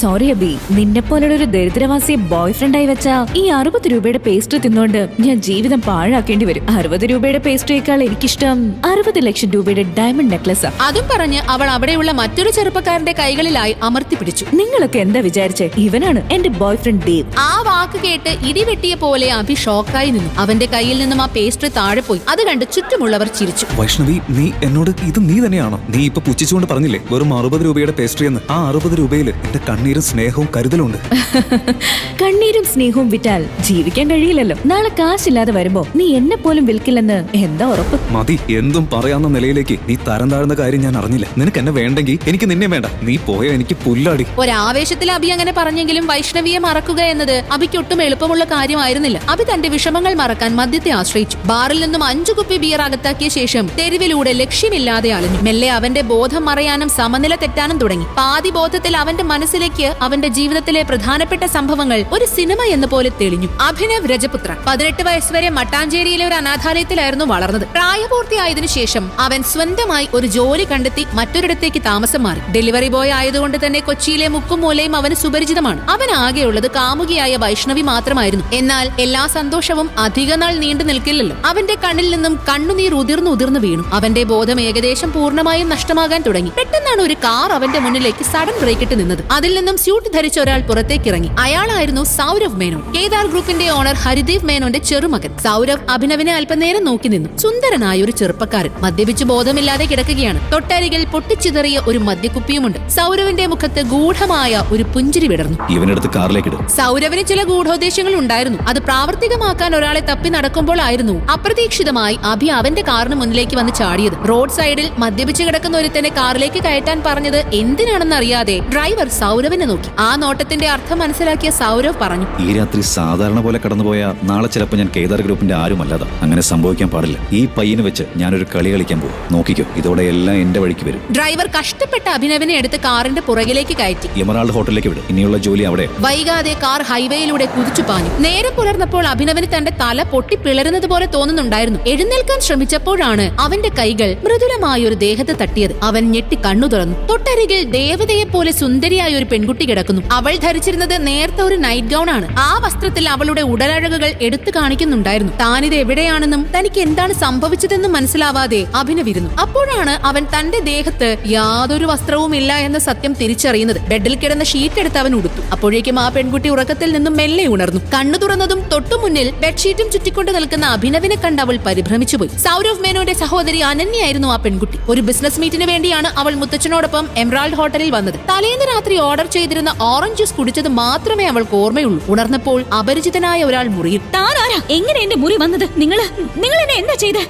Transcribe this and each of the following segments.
Sorry Abi നിന്നെ പോലുള്ള ഒരു ദരിദ്രവാസിയെ ബോയ് ഫ്രണ്ടായി വെച്ച ഈ അറുപത് രൂപയുടെ പേസ്റ്റ് തിന്നുകൊണ്ട് ഞാൻ ജീവിതം പാഴാക്കേണ്ടി വരും. അറുപത് രൂപയുടെ പേസ്ട്രിയേക്കാൾ എനിക്കിഷ്ടം അറുപത് ലക്ഷം രൂപയുടെ ഡയമണ്ട് നെക്ലസ് അതും പറഞ്ഞ് അവൾ അവിടെയുള്ള മറ്റൊരു ചെറുപ്പക്കാരന്റെ കൈകളിലായി അമർത്തി പിടിച്ചു. നിങ്ങളൊക്കെ എന്താ വിചാരിച്ചേ? ഇവനാണ് എന്റെ ബോയ് ഫ്രണ്ട് ദേവ് ആ വാക്ക് കേട്ട് ഇടിവെട്ടിയ പോലെ അഭി ഷോക്കായി നിന്നു. അവന്റെ കയ്യിൽ നിന്നും ആ പേസ്ട്രി താഴെ പോയി. അത് കണ്ട് ചുറ്റുമുള്ളവർ ചിരിച്ചു. വൈഷ്ണവി നീ എന്നോട് ഇത് നീ തന്നെയാണോ? നീ ഇപ്പൊ പുച്ഛിച്ചുകൊണ്ട് പറഞ്ഞില്ലേ വെറും അറുപത് രൂപയുടെ പേസ്ട്രി എന്ന്? ആ അറുപത് രൂപയിൽ എന്റെ കണ്ണീരും സ്നേഹവും കരുതലുണ്ട്. കണ്ണീരും സ്നേഹവും വിറ്റാൽ ജീവിക്കാൻ കഴിയില്ലല്ലോ. നാളെ കാശില്ലാതെ വരുമ്പോ നീ എന്നെ പോലും വിൽക്കില്ലെന്ന് എന്താ ഉറപ്പ്? മതി എന്തും പറയാവുന്ന നിലയിലേക്ക് നീ തരം താഴ്ന്ന കാര്യം ഞാൻ അറിഞ്ഞില്ല. നിനക്ക് എന്നെ വേണ്ടെങ്കിൽ എനിക്ക് നിന്നെ വേണ്ട. നീ പോയ എനിക്ക് പുല്ലാടി. ഒരാവേശത്തിൽ അഭി അങ്ങനെ പറഞ്ഞെങ്കിലും വൈഷ്ണവിയെ മറക്കുക എന്നത് അഭിക്ക് ഒട്ടും എളുപ്പമുള്ള കാര്യമായിരുന്നില്ല. അഭി തന്റെ വിഷമങ്ങൾ മറക്കാൻ മദ്യത്തെ ആശ്രയിച്ചു. ബാറിൽ നിന്നും അഞ്ചു കുപ്പി ബിയർ അകത്താക്കിയ ശേഷം തെരുവിലൂടെ ലക്ഷ്യമില്ലാതെ അലഞ്ഞു. മെല്ലെ അവന്റെ ബോധം മറയാനും സമനില തെറ്റാനും തുടങ്ങി. പാതി ബോധത്തിൽ അവന്റെ മനസ്സിലേക്ക് അവന്റെ ജീവിതത്തിലെ പ്രധാനപ്പെട്ട സംഭവങ്ങൾ ഒരു സിനിമ എന്ന പോലെ തെളിഞ്ഞു. അഭിനവ് രജപുത്ര പതിനെട്ട് വയസ്സുവരെ മട്ടാഞ്ചേരിയിലെ ഒരു അനാഥാലയത്തിലായിരുന്നു വളർന്നത്. പ്രായപൂർത്തിയായതിനു ശേഷം അവൻ സ്വന്തമായി ഒരു ജോലി കണ്ടെത്തി മറ്റൊരിടത്തേക്ക് താമസം മാറി. ഡെലിവറി ബോയ് ആയതുകൊണ്ട് തന്നെ കൊച്ചിയിലെ മുക്കും മൂലയും അവന് സുപരിചിതമാണ്. അവൻ ആകെയുള്ളത് കാമുകിയായ വൈഷ്ണവി മാത്രമായിരുന്നു. എന്നാൽ എല്ലാ സന്തോഷവും അധികനാൾ നീണ്ടു നിൽക്കില്ലല്ലോ. അവന്റെ കണ്ണിൽ നിന്നും കണ്ണുനീർ ഉതിർന്നു ഉതിർന്നു വീണു. അവന്റെ ബോധം ഏകദേശം പൂർണമായും നഷ്ടമാകാൻ തുടങ്ങി. പെട്ടെന്നാണ് ഒരു കാർ അവന്റെ മുന്നിലേക്ക് സഡൻ ബ്രേക്ക് ഇട്ട് നിന്നത്. അതിൽ നിന്നും സ്യൂട്ട് ധരിച്ച ഒരാൾ പുറത്തേക്കിറങ്ങി. അയാളായിരുന്നു സൗരവ് മേനോൻ. കേദാർ ഗ്രൂപ്പിന്റെ ഓണർ ഹരിദേവ് മേനോന്റെ ചെറുമകൻ. സൗരവ് അഭിനവിനെ അല്പനേരം നോക്കി നിന്നു. സുന്ദരനായ ഒരു ചെറുപ്പക്കാരൻ. മദ്യപിച്ച് ബോധമില്ലാതെ കിടക്കുകയാണ്. തൊട്ടരികിൽ പൊട്ടിച്ചിതറിയ ഒരു മദ്യക്കുപ്പിയുമുണ്ട്. സൗരവിന്റെ മുഖത്ത് ഗൂഢമായ ഒരു പുഞ്ചിരി വിടർന്നു. ഇവനെടുത്ത് കാറിലേക്ക് ഇടും. സൗരവിന് ചില ഗൂഢോദ്ദേശങ്ങൾ ഉണ്ടായിരുന്നു. അത് പ്രാവർത്തികമാക്കാൻ ഒരാളെ തപ്പി നടക്കുമ്പോഴായിരുന്നു അപ്രതീക്ഷിതമായി അഭി അവന്റെ കാറിന് മുന്നിലേക്ക് വന്ന് ചാടിയത്. റോഡ് സൈഡിൽ മദ്യപിച്ച് കിടക്കുന്ന ഒരുത്തനെ കാറിലേക്ക് കയറ്റാൻ പറഞ്ഞത് എന്തിനാണെന്ന് അറിയാതെ ഡ്രൈവർ സൗരവിനെ നോക്കി. ആ നോട്ടത്തിന്റെ അർത്ഥം മനസ്സിലാക്കിയ സൗരവ് പറഞ്ഞു. ഈ രാത്രി സാധാരണ പോലെ കടന്നുപോയ നാളെ ചിലപ്പോൾ ഞാൻ കേദാർ ഗ്രൂപ്പിന്റെ ആരുമല്ലാതെ. അങ്ങനെ സംഭവിക്കാൻ പാടില്ല. ഈ പയ്യന് വെച്ച് ഞാനൊരു കളി കളിക്കാൻ പോകും. നോക്കിക്കോ ഇതോടെ എല്ലാം എന്റെ വഴിക്ക് വരും. ഡ്രൈവർ കഷ്ടപ്പെട്ട അഭിനവിനെ എടുത്ത് കാറിന്റെ പുറകിലേക്ക് കയറ്റി. എമറാൾഡ് ഹോട്ടലിലേക്ക് വിടും. ഇനിയുള്ള ജോലി അവിടെ. വൈകാതെ കാർ ഹൈവേയിലൂടെ കുതിച്ചു പാഞ്ഞു. നേരം പുലർന്നപ്പോൾ അഭിനവന് തന്റെ തല പൊട്ടി പിളരുന്നത് പോലെ തോന്നുന്നുണ്ടായിരുന്നു. എഴുന്നേൽക്കാൻ ശ്രമിച്ചപ്പോഴാണ് അവന്റെ കൈകൾ മൃദുലമായ ഒരു ദേഹത്തെ തട്ടിയത്. അവൻ ഞെട്ടി കണ്ണു തുറന്നു തൊട്ടരികിൽ ദേവതയെ പോലെ സുന്ദരിയായ ഒരു പെൺകുട്ടി കിടക്കുന്നു. അവൾ ധരിച്ചിരുന്നത് നേരത്തെ ഒരു നൈറ്റ് ഗൗൺ ആണ്. ആ വസ്ത്രത്തിൽ അവളുടെ ഉടലഴകുകൾ എടുത്തു കാണിക്കുന്നുണ്ടായിരുന്നു. താനിത് എവിടെയാണെന്നും തനിക്ക് എന്താണ് സംഭവിച്ചതെന്നും മനസ്സിലാവാതെ അഭിനവിരുന്നു. അപ്പോഴാണ് അവൻ തന്റെ ദേഹത്ത് യാതൊരു വസ്ത്രവും ഇല്ല എന്ന സത്യം തിരിച്ചറിയുന്നത്. ബെഡിൽ കിടന്ന ഷീറ്റ് എടുത്ത് അവൻ ഉടുത്തു. അപ്പോഴേക്കും ആ പെൺകുട്ടി ഉറക്കത്തിൽ നിന്നും മെല്ലെ ഉണർന്നു. കണ്ണു തുറന്നതും തൊട്ടുമുന്നിൽ ബെഡ്ഷീറ്റും ചുറ്റിക്കൊണ്ട് നിൽക്കുന്ന അഭിനവിനെ കണ്ട് അവൾ പരിഭ്രമിച്ചുപോയി സൗരവ് മേനോന്റെ സഹോദരി അനന്യായിരുന്നു ആ പെൺകുട്ടി. ഒരു ബിസിനസ് മീറ്റിന് വേണ്ടിയാണ് അവൾ മുത്തച്ഛനോടൊപ്പം എംറാൾഡ് ഹോട്ടലിൽ വന്നത്. തലേന്ന് രാത്രി ഓർഡർ ചെയ്തിരുന്ന ഓറഞ്ച് ജ്യൂസ് കുടിച്ചത് മാത്രമേ അവൾക്ക് ഓർമ്മയുള്ളൂ. ഉണർന്നപ്പോൾ അപരിചിതനായ ഒരാൾ മുറിയിൽ താനാരാ എങ്ങനെ എന്റെ മുറി വന്നത്? നിങ്ങൾ നിങ്ങൾ എന്നെ എന്താ ചെയ്ത്?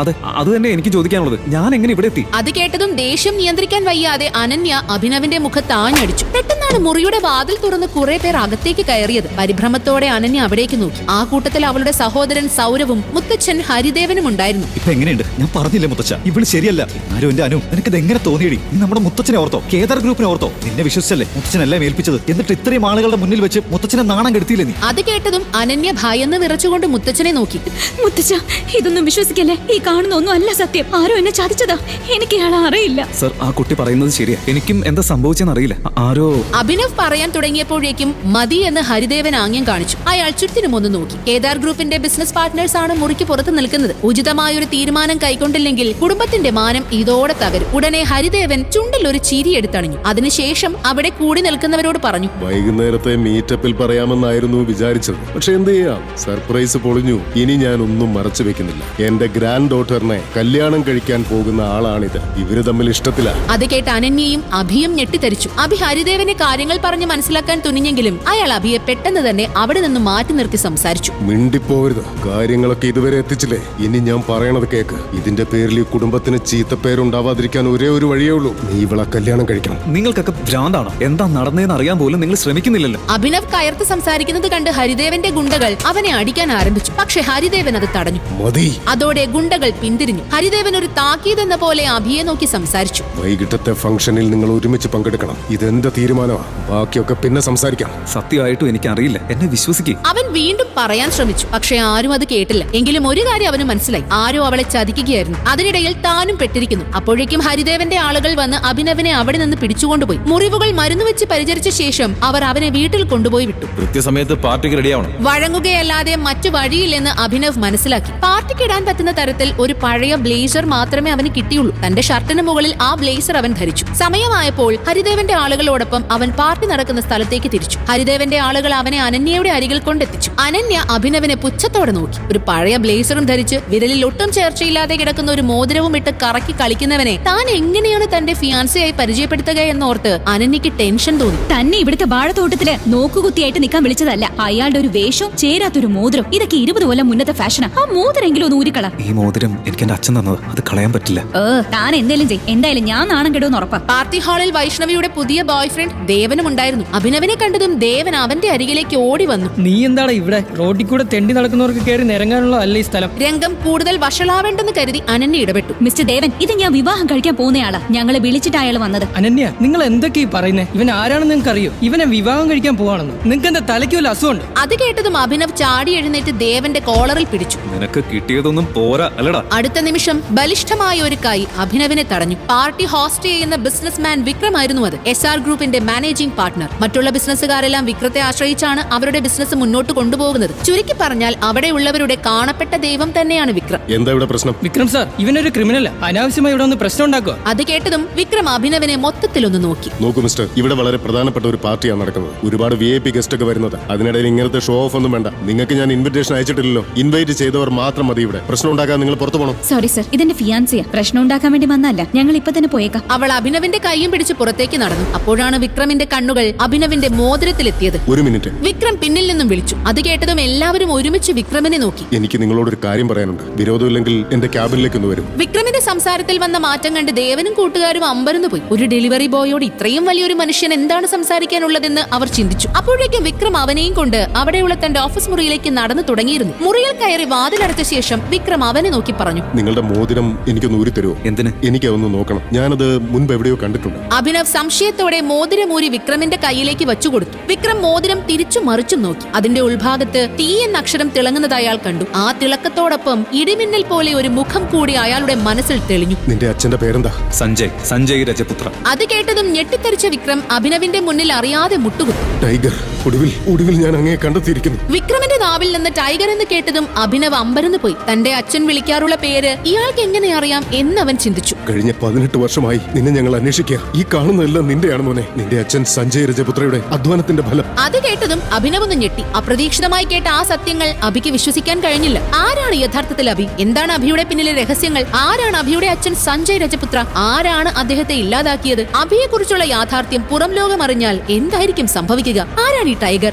അതെ അത് തന്നെ എനിക്ക് ചോദിക്കാനുള്ളത്. ഞാൻ എങ്ങനെ ഇവിടെ എത്തി? അത് കേട്ടതും ദേഷ്യം നിയന്ത്രിക്കാൻ വയ്യാതെ അനന്യ അഭിനവിന്റെ മുഖത്ത് ആഞ്ഞടിച്ചു പെട്ടെന്നാണ് മുറിയുടെ വാതിൽ തുറന്ന് കുറെ പേർ അകത്തേക്ക് കയറിയത്. പരിഭ്രമത്തോടെ അനന്യ അവിടേക്ക് നോക്കി. ആ കൂട്ടത്തിൽ അവളുടെ സഹോദരൻ സൗരവും മുത്തച്ഛൻ ഹരിദേവനും ഉണ്ടായിരുന്നു. ഇപ്പൊ എങ്ങനെയുണ്ട്? ഞാൻ പറഞ്ഞില്ലേ മുത്തച്ഛ? ഇവൾ ശരിയല്ല. ആരും എന്റെ അനു നിനക്ക് എങ്ങനെ തോന്നിയടി? നീ നമ്മുടെ മുത്തച്ഛനെ ഓർത്തോ? കേദാർ ഗ്രൂപ്പിനെ ഓർത്തോ? നിന്നെ വിശ്വസിച്ചല്ലേ മുത്തച്ഛനെല്ലാം ഏൽപ്പിച്ചത്? എന്നിട്ട് ഇത്രയും ആളുകളുടെ മുന്നിൽ വെച്ച് മുത്തച്ഛനെ നാണം കെടുത്തിയില്ലേ നീ? അത് കേട്ടതും അനന്യ ഭയന്ന് വിറച്ചുകൊണ്ട് മുത്തച്ഛനെ നോക്കി. മുത്തച്ഛ ഇതൊന്നും വിശ്വസിക്കല്ലേ? ഈ കാണുന്ന ഒന്നും അല്ല സത്യം. ആരോ എന്നെ ചതിച്ചതാ. എനിക്ക് ഇയാളെ അറിയില്ല. സർ ആ കുട്ടി പറയുന്നത് ശരിയാ. എനിക്കും എന്താ സംഭവിച്ചെന്ന് അറിയില്ല. ആരോ അഭിനവ് പറയാൻ തുടങ്ങിയപ്പോഴേക്കും മതി എന്ന് ഹരിദേവൻ ആംഗ്യം കാണിച്ചു. അയാൾ ചുറ്റിനും ഒന്ന് നോക്കി. കേദാർ ഗ്രൂപ്പിന്റെ ബിസിനസ് പാർട്ട്നേഴ്സ് ആണ് മുറിക്ക് പുറത്ത് നിൽക്കുന്നത്. ഉചിതമായ ഒരു തീരുമാനം കൈക്കൊണ്ടില്ലെങ്കിൽ കുടുംബത്തിന്റെ മാനം ഇതോടെ തകരും. ഉടനെ ഹരിദേവൻ ചുണ്ടിൽ ഒരു ചിരി എടുത്തണിഞ്ഞു. അതിനുശേഷം അവിടെ കൂടി നിൽക്കുന്നവരോട് പറഞ്ഞു. വൈകുന്നേരത്തെ മീറ്റപ്പിൽ പറയാമെന്നായിരുന്നു വിചാരിച്ചത്. പക്ഷെ എന്ത് ചെയ്യാം? സർപ്രൈസ് പൊളിഞ്ഞു. ഇനി ഞാൻ ഒന്നും മറച്ചു വെക്കുന്നില്ല. എന്റെ ഗ്രാൻഡ് ഡോട്ടറിനെ കല്യാണം കഴിക്കാൻ പോകുന്ന ആളാണിത്. ഇവർ തമ്മിൽ ഇഷ്ടത്തില. അത് കേട്ട് അനന്യയും അഭിയും ഞെട്ടിത്തരിച്ചു അഭി ഹരിദേവനെ കാര്യങ്ങൾ പറഞ്ഞ് മനസ്സിലാക്കാൻ തുനിഞ്ഞെങ്കിലും അയാൾ അഭിയെ പെട്ടെന്ന് തന്നെ അവിടെ നിന്ന് മാറ്റി നിർത്തി സംസാരിച്ചു. മിണ്ടിപ്പോവരുത്. കാര്യങ്ങളൊക്കെ ഇതുവരെ എത്തിച്ചില്ലേ? ഇനി ഞാൻ പറയണത് കേക്ക്. ഇതിന്റെ പേരിൽ ഈ കുടുംബത്തിന് ചീത്തപ്പേരുണ്ടാവാതിരിക്കാൻ ഒരേ ഒരു വഴിയേ ഉള്ളൂ. നീ ഇവളെ കല്യാണം കഴിക്കണം. നിങ്ങൾക്കൊക്കെ ഭ്രാന്താണോ? എന്താ നടന്നതെന്ന് അറിയാൻ പോലും നിങ്ങൾ ശ്രമിക്കുന്നില്ലല്ലോ. അഭിനവ് കയർത്ത് സംസാരിക്കുന്നത് കണ്ട് ഹരിദേവന്റെ ഗുണ്ടകൾ അവനെ അടിക്കാൻ ആരംഭിച്ചു. പക്ഷെ ഹരിദേവൻ അത് തടഞ്ഞു. മതി. അതോടെ ഗുണ്ടകൾ പിന്തിരിഞ്ഞു. ഹരിദേവൻ ഒരു താക്കീത് എന്ന പോലെ അഭിയെ നോക്കി സംസാരിച്ചു. വൈകിട്ടത്തെ ഫംഗ്ഷനിൽ നിങ്ങൾ ഒരുമിച്ച് പങ്കെടുക്കണം. ഇതെന്റെ തീരുമാനമാണ് പ്രശ്നമാ ബാക്കിയൊക്കെ പിന്നെ സംസാരിക്കാം. സത്യമായിട്ടും എനിക്ക് അറിയില്ല എന്നെ വിശ്വസിക്കും. അവൻ വീണ്ടും പറയാൻ ശ്രമിച്ചു. പക്ഷെ ആരും അത് കേട്ടില്ല. എങ്കിലും ഒരു കാര്യം അവന് മനസ്സിലായി. ആരോ അവളെ ചതിക്കുകയായിരുന്നു. അതിനിടയിൽ താനും പെട്ടിരിക്കുന്നു. അപ്പോഴേക്കും ഹരിദേവന്റെ ആളുകൾ വന്ന് അഭിനവനെ അവിടെ നിന്ന് പിടിച്ചുകൊണ്ടുപോയി. മുറിവുകൾ മരുന്ന് വെച്ച് പരിചരിച്ച ശേഷം അവർ അവനെ വീട്ടിൽ കൊണ്ടുപോയി വിട്ടു. കൃത്യസമയത്ത് പാർട്ടിക്ക് റെഡിയാവണം വഴങ്ങുകയല്ലാതെ മറ്റു വഴിയില്ലെന്ന് അഭിനവ് മനസ്സിലാക്കി. പാർട്ടിക്ക് ഇടാൻ പറ്റുന്ന തരത്തിൽ ഒരു പഴയ ബ്ലേസർ മാത്രമേ അവന് കിട്ടിയുള്ളൂ. തന്റെ ഷർട്ടിന് മുകളിൽ ആ ബ്ലേസർ അവൻ ധരിച്ചു. സമയമായപ്പോൾ ഹരിദേവന്റെ ആളുകളോടൊപ്പം അവൻ പാർട്ടി നടക്കുന്ന സ്ഥലത്തേക്ക് തിരിച്ചു. ഹരിദേവന്റെ ആളുകൾ അവനെ അനന്യയുടെ അരികിൽ കൊണ്ടെത്തിച്ചു. അനന്യ അഭിനവിനെ പുച്ഛത്തോടെ നോക്കി. ഒരു പഴയ ബ്ലേസറും ധരിച്ച് വിരലിൽ ഒട്ടും ചേർച്ചയില്ലാതെ കിടക്കുന്ന ഒരു മോതിരവും ഇട്ട് കറക്കി കളിക്കുന്നവനെ താൻ എങ്ങനെയാണ് തന്റെ ഫിയാൻസയായി പരിചയപ്പെടുത്തുക എന്നോർത്ത് അനന്യക്ക് ടെൻഷൻ തോന്നി. തന്നെ ഇവിടുത്തെ വാഴത്തോട്ടത്തിൽ നോക്കുകുത്തിയായിട്ട് നിൽക്കാൻ വിളിച്ചതല്ല. അയാളുടെ ഒരു വേഷവും ചേരാത്തൊരു മോതിരം. ഇതൊക്കെ ഇരുപത് കൊല്ലം മുന്നത്തെ ഫാഷനാ. ആ മോതിരെങ്കിലും ഒന്ന് ഊരിക്കള. ഈ മോതിരം എനിക്ക് എന്റെ അച്ഛൻ തന്നത്. അത് കളയാൻ പറ്റില്ല. ഏ താൻ എന്തേലും ചെയ്. എന്തായാലും ഞാൻ നാണം കെടുമെന്ന് ഉറപ്പാ. പാർട്ടി ഹാളിൽ വൈഷ്ണവിയുടെ പുതിയ ബോയ് ഫ്രണ്ട് ദേവനും ഉണ്ടായിരുന്നു. അഭിനവനെ കണ്ടതും ദേവൻ അവന്റെ അരികിലേക്ക് ഓടി വന്നു. നീ എന്താണ് ഇവിടെ? റോഡിൽ കൂടെ തെണ്ടി നടക്കുന്നവർക്ക് കയറി നിരങ്ങാനുള്ള അല്ല ഈ സ്ഥലം? രംഗം കൂടുതൽ വഷളാവേണ്ടെന്ന് കരുതി അനന്യ ഇടപെട്ടു. മിസ്റ്റർ ദേവൻ ഇത് ഞാൻ വിവാഹം കഴിക്കാൻ പോകുന്നയാളാ. ഞങ്ങളെ വിളിച്ചിട്ട് അയാൾ വന്നത്. അനന്യ നിങ്ങൾ എന്തൊക്കെ ഈ പറയുന്നേ? ഇവൻ ആരാണെന്ന് നിങ്ങൾക്ക് അറിയോ ഇവനെ വിവാഹം കഴിക്കാൻ പോവാണെന്ന്. നിങ്ങൾക്ക് എന്താ തലയ്ക്ക് വല്ല അസുഖമുണ്ട്? അത് കേട്ടതും അഭിനവ് ചാടി എഴുന്നേറ്റ് ദേവന്റെ കോളറിൽ പിടിച്ചു. നിനക്ക് കിട്ടിയതൊന്നും പോരാ അല്ലടാ. അടുത്ത നിമിഷം ബലിഷ്ഠമായ ഒരു കൈ അഭിനവിനെ തടഞ്ഞു. പാർട്ടി ഹോസ്റ്റ് ചെയ്യുന്ന ബിസിനസ്മാൻ വിക്രമായിരുന്നു അത്. എസ് ആർ ഗ്രൂപ്പിന്റെ മാനേജിംഗ് പാർട്ണർ മറ്റുള്ള ബിസിനസ്സുകാരെല്ലാം വിക്രത്തെ ആശ്രയിച്ചാണ് അവരുടെ ബിസിനസ് മുന്നോട്ട് കൊണ്ടുപോകുന്നത്. ചുരുക്കി പറഞ്ഞാൽ അവിടെ ഉള്ളവരുടെ കാണപ്പെട്ട ദൈവം തന്നെയാണ് വിക്രം. എന്താ ഇവിടെ പ്രശ്നം? വിക്രം സാർ ഇവനൊരു ക്രിമിനൽ അനാവശ്യമായി ഇവിടെ ഒന്ന് പ്രശ്നം ഉണ്ടാക്കുക. അത് കേട്ടതും വിക്രം അഭിനവിനെ മൊത്തത്തിലൊന്ന് നോക്കി. നോക്കൂ മിസ്റ്റർ ഇവിടെ വളരെ പ്രധാനപ്പെട്ട ഒരു പാർട്ടിയാണ് നടക്കുന്നത്. ഒരുപാട് വി ഐ പി ഗസ്റ്റ് ഒക്കെ വരുന്നത്. അതിനിടയിൽ ഇങ്ങനത്തെ ഷോ ഓഫ് ഒന്നും വേണ്ട. നിങ്ങൾക്ക് ഞാൻ ഇൻവിറ്റേഷൻ അയച്ചിട്ടില്ലല്ലോ. ഇൻവൈറ്റ് ചെയ്തവർ മാത്രം മതി ഇവിടെ. പ്രശ്നം ഉണ്ടാക്കാൻ നിങ്ങൾ പുറത്തു പോകണം സോറി സർ ഇതെന്റെ ഫിയാൻസിയാ പ്രശ്നം ഉണ്ടാക്കാൻ വേണ്ടി വന്നല്ല ഞങ്ങൾ ഇപ്പൊ തന്നെ പോയേക്കാം. അവൾ അഭിനവിന്റെ കൈയും പിടിച്ച് പുറത്തേക്ക് നടന്നു. അപ്പോഴാണ് വിക്രമിന്റെ കണ്ണുകൾ അഭിനവിന്റെ മോതിരത്തിലെത്തിയത്. ഒരു മിനിറ്റ്. വിക്രം പിന്നിൽ നിന്നും വിളിച്ചു. അത് കേട്ടതും എല്ലാവരും ഒരുമിച്ച് വിക്രമിനെ നോക്കി. എനിക്ക് നിങ്ങളോട് ഒരു കാര്യം പറയാനുണ്ട്. വിരോധമില്ലെങ്കിൽ എന്റെ ക്യാബിനിലേക്ക് ഒന്ന് വരും. വിക്രമിന്റെ സംസാരത്തിൽ വന്ന മാറ്റം കണ്ട് ദേവനും കൂട്ടുകാരും അമ്പരന്നു പോയി. ഒരു ഡെലിവറി ബോയോട് ഇത്രയും വലിയൊരു മനുഷ്യൻ എന്താണ് സംസാരിക്കാനുള്ളതെന്ന് അവർ ചിന്തിച്ചു. അപ്പോഴേക്കും വിക്രം അവനെയും കൊണ്ട് അവിടെയുള്ള തന്റെ ഓഫീസ് മുറിയിലേക്ക് നടന്നു തുടങ്ങിയിരുന്നു. മുറിയിൽ കയറി വാതിലടച്ച ശേഷം വിക്രം അവനെ നോക്കി പറഞ്ഞു. നിങ്ങളുടെ മോതിരം എനിക്കൊന്ന് ഊരി തരുമോ എന്തിന്? എനിക്ക് അതൊന്ന് നോക്കണം. ഞാനത് മുൻപ് എവിടെയോ കണ്ടിട്ടുണ്ട്. അഭിനവ് സംശയത്തോടെ മോതിരമൂരി വിക്രമിന്റെ കയ്യിലേക്ക് വെച്ചുകൊടുത്തു വിക്രം മോതിരം തിരിച്ചു മറിച്ചും നോക്കി. അതിന്റെ ഉൾഭാഗത്ത് തീ എന്ന അക്ഷരം തിളങ്ങുന്നത് അയാൾ കണ്ടു. ആ തിളക്കത്തോടൊപ്പം ഇടിമിന്നൽ പോലെ ഒരു മുഖം കൂടി അയാളുടെ മനസ്സിൽ തെളിഞ്ഞു. നിന്റെ അച്ഛന്റെ പേരെന്താ? സഞ്ജയ് സഞ്ജയ് രജപുത്ര. അത് കേട്ടതും ഞെട്ടിത്തെറിച്ച വിക്രം അഭിനവിന്റെ മുന്നിൽ അറിയാതെ മുട്ടുകൊടുത്തു ടൈഗർ ഒടുവിൽ ഒടുവിൽ ഞാൻ അങ്ങേ കണ്ടെത്തിയിരിക്കുന്നു. വിക്രമിന്റെ നാവിൽ നിന്ന് ടൈഗർ എന്ന് കേട്ടതും അഭിനവ് അമ്പരന്ന് പോയി. തന്റെ അച്ഛൻ വിളിക്കാറുള്ള പേര് ഇയാൾക്ക് എങ്ങനെ അറിയാം എന്ന് അവൻ ചിന്തിച്ചു. കഴിഞ്ഞ പതിനെട്ട് വർഷമായി നിന്നെ ഞങ്ങൾ അന്വേഷിക്കുക. ഈ കാണുന്നതെല്ലാം നിന്റെയാണ് മോനെ. നിന്റെ അച്ഛൻ സഞ്ജയ് രജപുത്രയുടെ അധ്വാനത്തിന്റെ ഫലം. അത് കേട്ടതും അഭിനവ് ഒന്ന് ഞെട്ടി. അപ്രതീക്ഷിതമായി കേട്ട ആ സത്യങ്ങൾ അഭിക്ക് വിശ്വസിക്കാൻ കഴിഞ്ഞില്ല. ആരാണ് യഥാർത്ഥത്തിൽ അഭി? എന്താണ് അഭിയുടെ പിന്നിലെ രഹസ്യങ്ങൾ? ആരാണ് അഭിയുടെ അച്ഛൻ സഞ്ജയ് രജപുത്ര? ആരാണ് അദ്ദേഹത്തെ ഇല്ലാതാക്കിയത്? അഭിയെ കുറിച്ചുള്ള യാഥാർത്ഥ്യം പുറം ലോകം അറിഞ്ഞാൽ എന്തായിരിക്കും സംഭവിക്കുക? ആരാണ് ഈ ടൈഗർ?